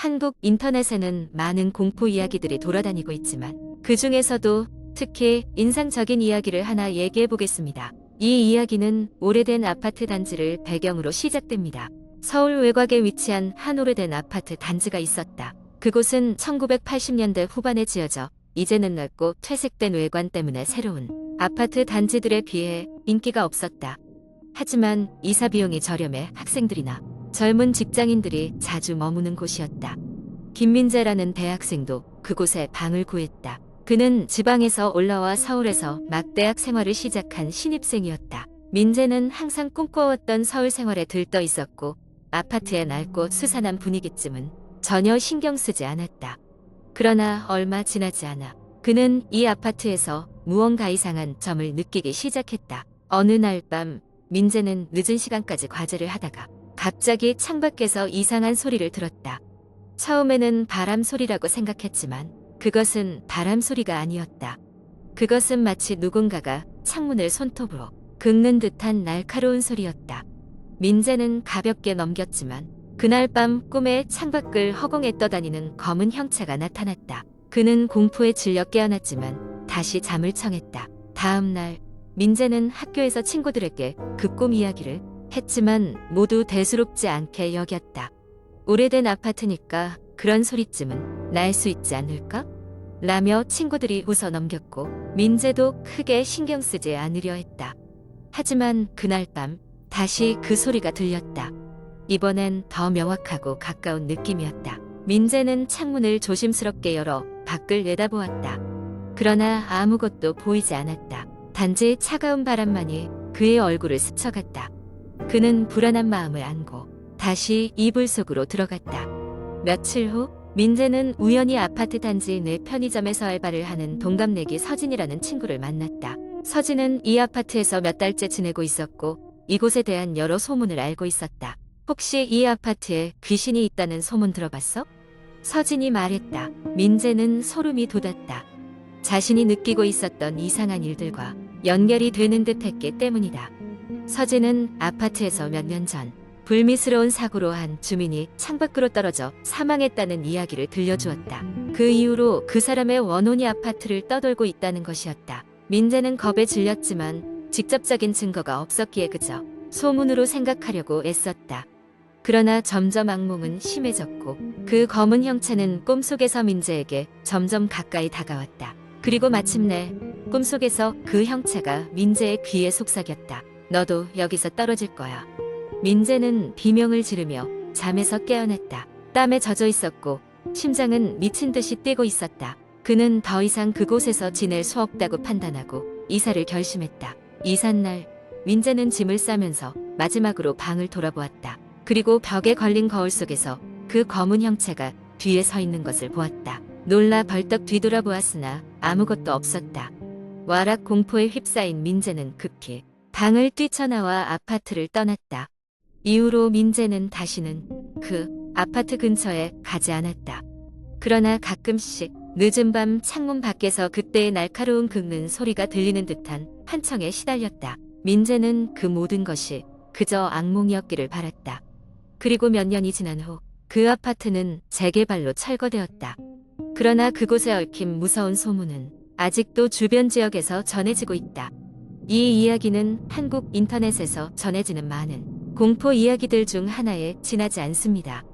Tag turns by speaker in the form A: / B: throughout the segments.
A: 한국 인터넷에는 많은 공포 이야기들이 돌아다니고 있지만 그 중에서도 특히 인상적인 이야기를 하나 얘기해 보겠습니다. 이 이야기는 오래된 아파트 단지를 배경으로 시작됩니다. 서울 외곽에 위치한 한 오래된 아파트 단지가 있었다. 그곳은 1980년대 후반에 지어져 이제는 넓고 퇴색된 외관 때문에 새로운 아파트 단지들에 비해 인기가 없었다. 하지만 이사 비용이 저렴해 학생들이나 젊은 직장인들이 자주 머무는 곳이었다. 김민재라는 대학생도 그곳에 방을 구했다. 그는 지방에서 올라와 서울에서 막 대학 생활을 시작한 신입생이었다. 민재는 항상 꿈꿔왔던 서울 생활에 들떠 있었고 아파트의 낡고 스산한 분위기쯤은 전혀 신경 쓰지 않았다. 그러나 얼마 지나지 않아 그는 이 아파트에서 무언가 이상한 점을 느끼기 시작했다. 어느 날 밤 민재는 늦은 시간까지 과제를 하다가 갑자기 창밖에서 이상한 소리를 들었다. 처음에는 바람 소리라고 생각했지만 그것은 바람 소리가 아니었다. 그것은 마치 누군가가 창문을 손톱으로 긁는 듯한 날카로운 소리였다. 민재는 가볍게 넘겼지만 그날 밤 꿈에 창밖을 허공에 떠다니는 검은 형체가 나타났다. 그는 공포에 질려 깨어났지만 다시 잠을 청했다. 다음 날 민재는 학교에서 친구들에게 그 꿈 이야기를 했지만 모두 대수롭지 않게 여겼다. 오래된 아파트니까 그런 소리쯤은 날 수 있지 않을까? 라며 친구들이 웃어 넘겼고 민재도 크게 신경 쓰지 않으려 했다. 하지만 그날 밤 다시 그 소리가 들렸다. 이번엔 더 명확하고 가까운 느낌이었다. 민재는 창문을 조심스럽게 열어 밖을 내다보았다. 그러나 아무것도 보이지 않았다. 단지 차가운 바람만이 그의 얼굴을 스쳐갔다. 그는 불안한 마음을 안고 다시 이불 속으로 들어갔다. 며칠 후 민재는 우연히 아파트 단지 내 편의점에서 알바를 하는 동갑내기 서진이라는 친구를 만났다. 서진은 이 아파트에서 몇 달째 지내고 있었고 이곳에 대한 여러 소문을 알고 있었다. 혹시 이 아파트에 귀신이 있다는 소문 들어봤어? 서진이 말했다. 민재는 소름이 돋았다. 자신이 느끼고 있었던 이상한 일들과 연결이 되는 듯 했기 때문이다. 서진은 아파트에서 몇 년 전 불미스러운 사고로 한 주민이 창밖으로 떨어져 사망했다는 이야기를 들려주었다. 그 이후로 그 사람의 원혼이 아파트를 떠돌고 있다는 것이었다. 민재는 겁에 질렸지만 직접적인 증거가 없었기에 그저 소문으로 생각하려고 애썼다. 그러나 점점 악몽은 심해졌고 그 검은 형체는 꿈속에서 민재에게 점점 가까이 다가왔다. 그리고 마침내 꿈속에서 그 형체가 민재의 귀에 속삭였다. 너도 여기서 떨어질 거야. 민재는 비명을 지르며 잠에서 깨어났다. 땀에 젖어 있었고 심장은 미친 듯이 뛰고 있었다. 그는 더 이상 그곳에서 지낼 수 없다고 판단하고 이사를 결심했다. 이삿날 민재는 짐을 싸면서 마지막으로 방을 돌아보았다. 그리고 벽에 걸린 거울 속에서 그 검은 형체가 뒤에 서 있는 것을 보았다. 놀라 벌떡 뒤돌아보았으나 아무것도 없었다. 와락 공포에 휩싸인 민재는 급히 방을 뛰쳐나와 아파트를 떠났다. 이후로 민재는 다시는 그 아파트 근처에 가지 않았다. 그러나 가끔씩 늦은 밤 창문 밖에서 그때의 날카로운 긁는 소리가 들리는 듯한 한청에 시달렸다. 민재는 그 모든 것이 그저 악몽이었기를 바랐다. 그리고 몇 년이 지난 후 그 아파트는 재개발로 철거되었다. 그러나 그곳에 얽힌 무서운 소문은 아직도 주변 지역에서 전해지고 있다. 이 이야기는 한국 인터넷에서 전해지는 많은 공포 이야기들 중 하나에 지나지 않습니다.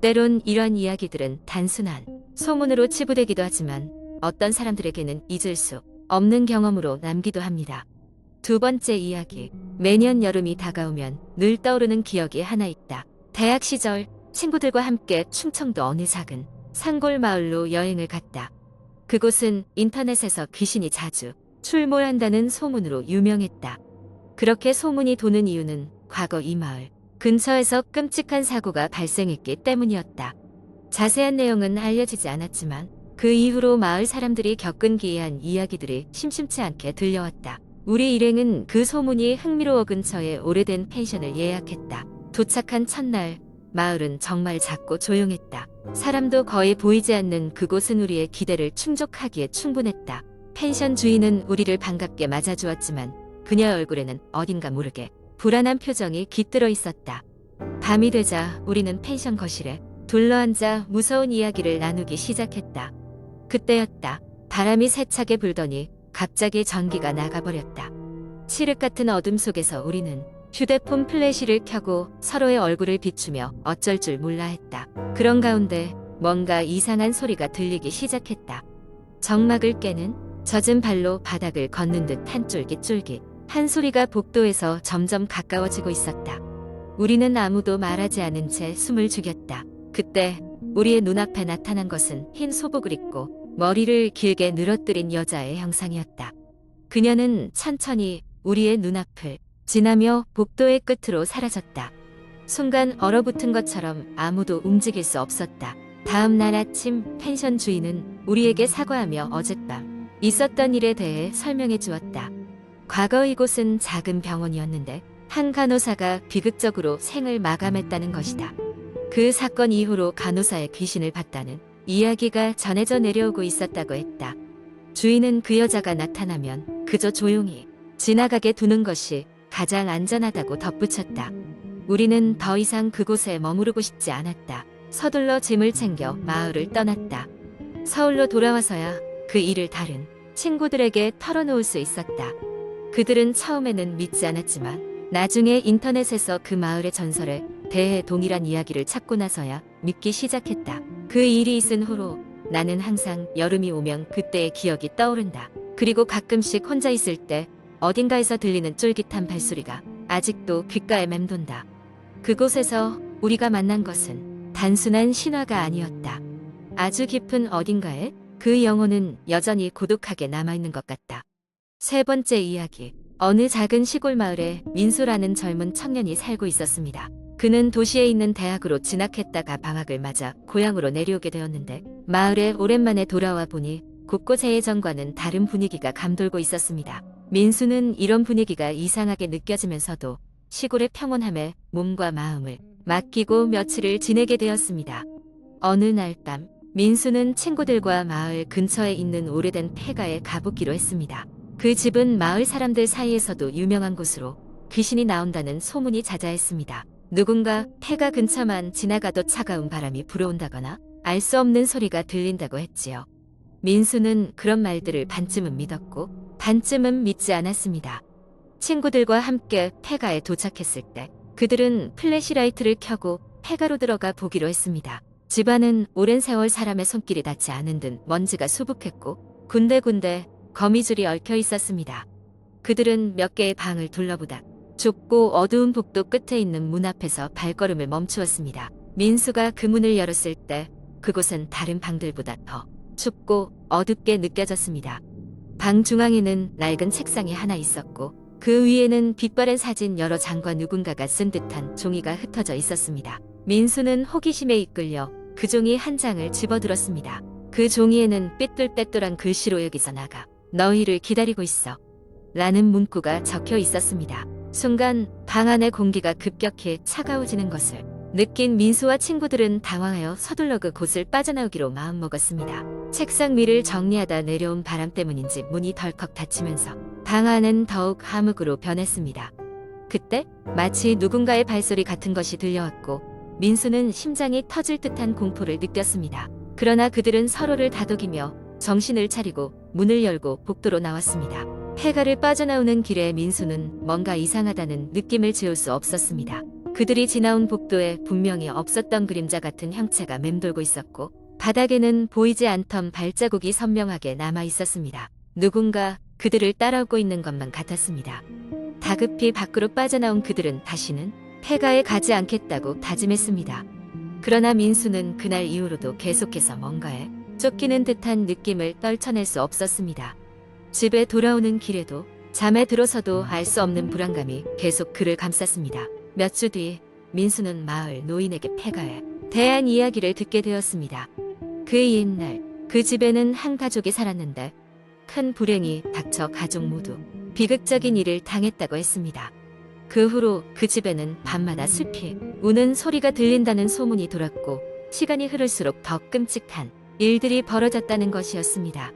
A: 때론 이런 이야기들은 단순한 소문으로 치부되기도 하지만 어떤 사람들에게는 잊을 수 없는 경험으로 남기도 합니다. 두 번째 이야기. 매년 여름이 다가오면 늘 떠오르는 기억이 하나 있다. 대학 시절 친구들과 함께 충청도 어느 작은 산골 마을로 여행을 갔다. 그곳은 인터넷에서 귀신이 자주 출몰한다는 소문으로 유명했다. 그렇게 소문이 도는 이유는 과거 이 마을 근처에서 끔찍한 사고가 발생했기 때문이었다. 자세한 내용은 알려지지 않았지만 그 이후로 마을 사람들이 겪은 기이한 이야기들이 심심치 않게 들려왔다. 우리 일행은 그 소문이 흥미로워 근처에 오래된 펜션을 예약했다. 도착한 첫날 마을은 정말 작고 조용했다. 사람도 거의 보이지 않는 그곳은 우리의 기대를 충족하기에 충분했다. 펜션 주인은 우리를 반갑게 맞아주었지만 그녀 얼굴에는 어딘가 모르게 불안한 표정이 깃들어 있었다. 밤이 되자 우리는 펜션 거실에 둘러앉아 무서운 이야기를 나누기 시작했다. 그때였다. 바람이 세차게 불더니 갑자기 전기가 나가버렸다. 칠흑 같은 어둠 속에서 우리는 휴대폰 플래시를 켜고 서로의 얼굴을 비추며 어쩔 줄 몰라 했다. 그런 가운데 뭔가 이상한 소리가 들리기 시작했다. 정막을 깨는 젖은 발로 바닥을 걷는 듯한 쫄깃쫄깃. 한 소리가 복도에서 점점 가까워지고 있었다. 우리는 아무도 말하지 않은 채 숨을 죽였다. 그때 우리의 눈앞에 나타난 것은 흰 소복을 입고 머리를 길게 늘어뜨린 여자의 형상이었다. 그녀는 천천히 우리의 눈앞을 지나며 복도의 끝으로 사라졌다. 순간 얼어붙은 것처럼 아무도 움직일 수 없었다. 다음 날 아침 펜션 주인은 우리에게 사과하며 어젯밤 있었던 일에 대해 설명해 주었다. 과거 이곳은 작은 병원이었는데 한 간호사가 비극적으로 생을 마감했다는 것이다. 그 사건 이후로 간호사의 귀신을 봤다는 이야기가 전해져 내려오고 있었다고 했다. 주인은 그 여자가 나타나면 그저 조용히 지나가게 두는 것이 가장 안전하다고 덧붙였다. 우리는 더 이상 그곳에 머무르고 싶지 않았다. 서둘러 짐을 챙겨 마을을 떠났다. 서울로 돌아와서야 그 일을 다른 친구들에게 털어놓을 수 있었다. 그들은 처음에는 믿지 않았지만 나중에 인터넷에서 그 마을의 전설에 대해 동일한 이야기를 찾고 나서야 믿기 시작했다. 그 일이 있은 후로 나는 항상 여름이 오면 그때의 기억이 떠오른다. 그리고 가끔씩 혼자 있을 때 어딘가에서 들리는 쫄깃한 발소리가 아직도 귓가에 맴돈다. 그곳에서 우리가 만난 것은 단순한 신화가 아니었다. 아주 깊은 어딘가에 그 영혼은 여전히 고독하게 남아있는 것 같다. 세 번째 이야기. 어느 작은 시골 마을에 민수라는 젊은 청년이 살고 있었습니다. 그는 도시에 있는 대학으로 진학했다가 방학을 맞아 고향으로 내려오게 되었는데 마을에 오랜만에 돌아와 보니 곳곳의 예전과는 다른 분위기가 감돌고 있었습니다. 민수는 이런 분위기가 이상하게 느껴지면서도 시골의 평온함에 몸과 마음을 맡기고 며칠을 지내게 되었습니다. 어느 날 밤 민수는 친구들과 마을 근처에 있는 오래된 폐가에 가보기로 했습니다. 그 집은 마을 사람들 사이에서도 유명한 곳으로 귀신이 나온다는 소문이 자자했습니다. 누군가 폐가 근처만 지나가도 차가운 바람이 불어온다거나 알 수 없는 소리가 들린다고 했지요. 민수는 그런 말들을 반쯤은 믿었고 반쯤은 믿지 않았습니다. 친구들과 함께 폐가에 도착했을 때 그들은 플래시라이트를 켜고 폐가로 들어가 보기로 했습니다. 집안은 오랜 세월 사람의 손길이 닿지 않은 듯 먼지가 수북했고 군데군데 거미줄이 얽혀 있었습니다. 그들은 몇 개의 방을 둘러보다 좁고 어두운 복도 끝에 있는 문 앞에서 발걸음을 멈추었습니다. 민수가 그 문을 열었을 때 그곳은 다른 방들보다 더 춥고 어둡게 느껴졌습니다. 방 중앙에는 낡은 책상이 하나 있었고 그 위에는 빛바랜 사진 여러 장과 누군가가 쓴 듯한 종이가 흩어져 있었습니다. 민수는 호기심에 이끌려 그 종이 한 장을 집어들었습니다. 그 종이에는 삐뚤빼뚤한 글씨로 여기서 나가 너희를 기다리고 있어 라는 문구가 적혀 있었습니다. 순간 방 안의 공기가 급격히 차가워지는 것을 느낀 민수와 친구들은 당황하여 서둘러 그 곳을 빠져나오기로 마음먹었습니다. 책상 위를 정리하다 내려온 바람 때문인지 문이 덜컥 닫히면서 방 안은 더욱 함흑으로 변했습니다. 그때 마치 누군가의 발소리 같은 것이 들려왔고 민수는 심장이 터질 듯한 공포를 느꼈습니다. 그러나 그들은 서로를 다독이며 정신을 차리고 문을 열고 복도로 나왔습니다. 폐가를 빠져나오는 길에 민수는 뭔가 이상하다는 느낌을 지울 수 없었습니다. 그들이 지나온 복도에 분명히 없었던 그림자 같은 형체가 맴돌고 있었고 바닥에는 보이지 않던 발자국이 선명하게 남아 있었습니다. 누군가 그들을 따라오고 있는 것만 같았습니다. 다급히 밖으로 빠져나온 그들은 다시는 폐가에 가지 않겠다고 다짐했습니다. 그러나 민수는 그날 이후로도 계속해서 뭔가에 쫓기는 듯한 느낌을 떨쳐낼 수 없었습니다. 집에 돌아오는 길에도 잠에 들어서도 알 수 없는 불안감이 계속 그를 감쌌습니다. 몇 주 뒤 민수는 마을 노인에게 폐가에 대한 이야기를 듣게 되었습니다. 그 옛날 그 집에는 한 가족이 살았는데 큰 불행이 닥쳐 가족 모두 비극적인 일을 당했다고 했습니다. 그 후로 그 집에는 밤마다 숲이 우는 소리가 들린다는 소문이 돌았고 시간이 흐를수록 더 끔찍한 일들이 벌어졌다는 것이었습니다.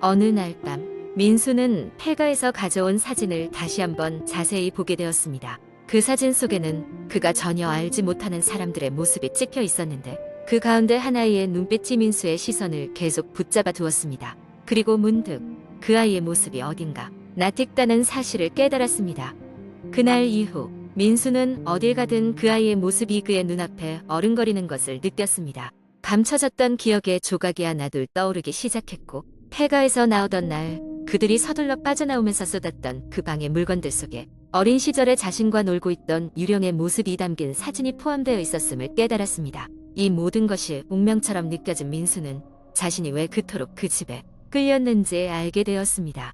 A: 어느 날 밤 민수는 폐가에서 가져온 사진을 다시 한번 자세히 보게 되었습니다. 그 사진 속에는 그가 전혀 알지 못하는 사람들의 모습이 찍혀 있었는데 그 가운데 하나이의 눈빛이 민수의 시선을 계속 붙잡아 두었습니다. 그리고 문득 그 아이의 모습이 어딘가 낯익다는 사실을 깨달았습니다. 그날 이후 민수는 어딜 가든 그 아이의 모습이 그의 눈앞에 어른거리는 것을 느꼈습니다. 감춰졌던 기억의 조각이 하나둘 떠오르기 시작했고 폐가에서 나오던 날 그들이 서둘러 빠져나오면서 쏟았던 그 방의 물건들 속에 어린 시절에 자신과 놀고 있던 유령의 모습이 담긴 사진이 포함되어 있었음을 깨달았습니다. 이 모든 것이 운명처럼 느껴진 민수는 자신이 왜 그토록 그 집에 끌렸는지 알게 되었습니다.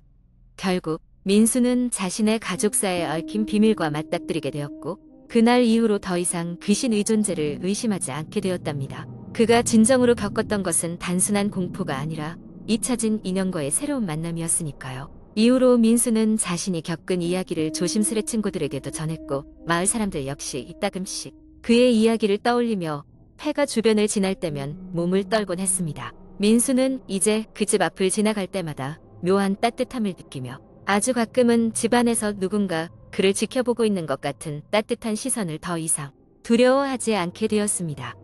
A: 결국 민수는 자신의 가족사에 얽힌 비밀과 맞닥뜨리게 되었고 그날 이후로 더 이상 귀신 의존재를 의심하지 않게 되었답니다. 그가 진정으로 겪었던 것은 단순한 공포가 아니라 잊혀진 인연과의 새로운 만남이었으니까요. 이후로 민수는 자신이 겪은 이야기를 조심스레 친구들에게도 전했고 마을 사람들 역시 이따금씩 그의 이야기를 떠올리며 폐가 주변을 지날 때면 몸을 떨곤 했습니다. 민수는 이제 그 집 앞을 지나갈 때마다 묘한 따뜻함을 느끼며 아주 가끔은 집안에서 누군가 그를 지켜보고 있는 것 같은 따뜻한 시선을 더 이상 두려워하지 않게 되었습니다.